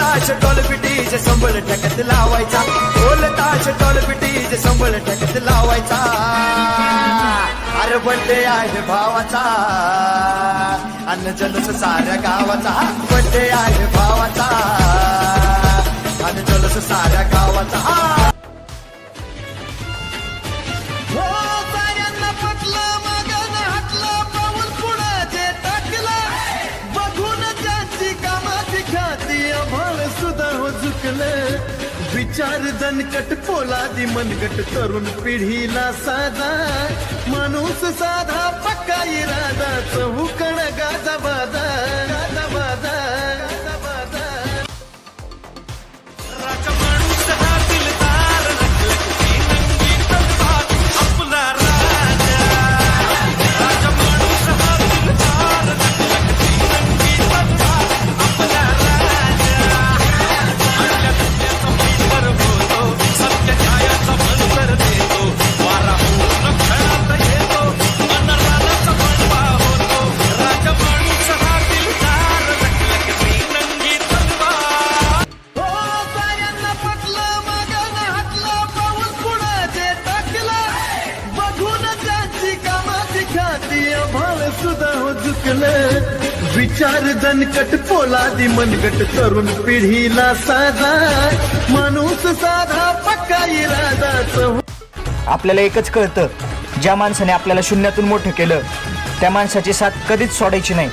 ताश डॉलपिटीचे संबळ टकत लावायचा. ढोल ताश डॉलपिटीचे संबळ टकत लावायचा. अरे बड्डे आहे भावाचा. अन्न जलस साऱ्या गावाचा. सुद्धा विचार दणकट पोलादी मनगट तरुण पिढीला साधा. माणूस साधा पक्का इरादा चहुकण गाजा गाजा बाजा ख्याती सुद्धा हो झुकलं विचार दणकट पोलादी मनगट तरुण पिढीला साधा. माणूस साधा पक्का इरादा आपल्याला एकच कळतं ज्या माणसाने आपल्याला शून्यातून मोठं केलं त्या माणसाची साथ कधीच सोडायची नाही.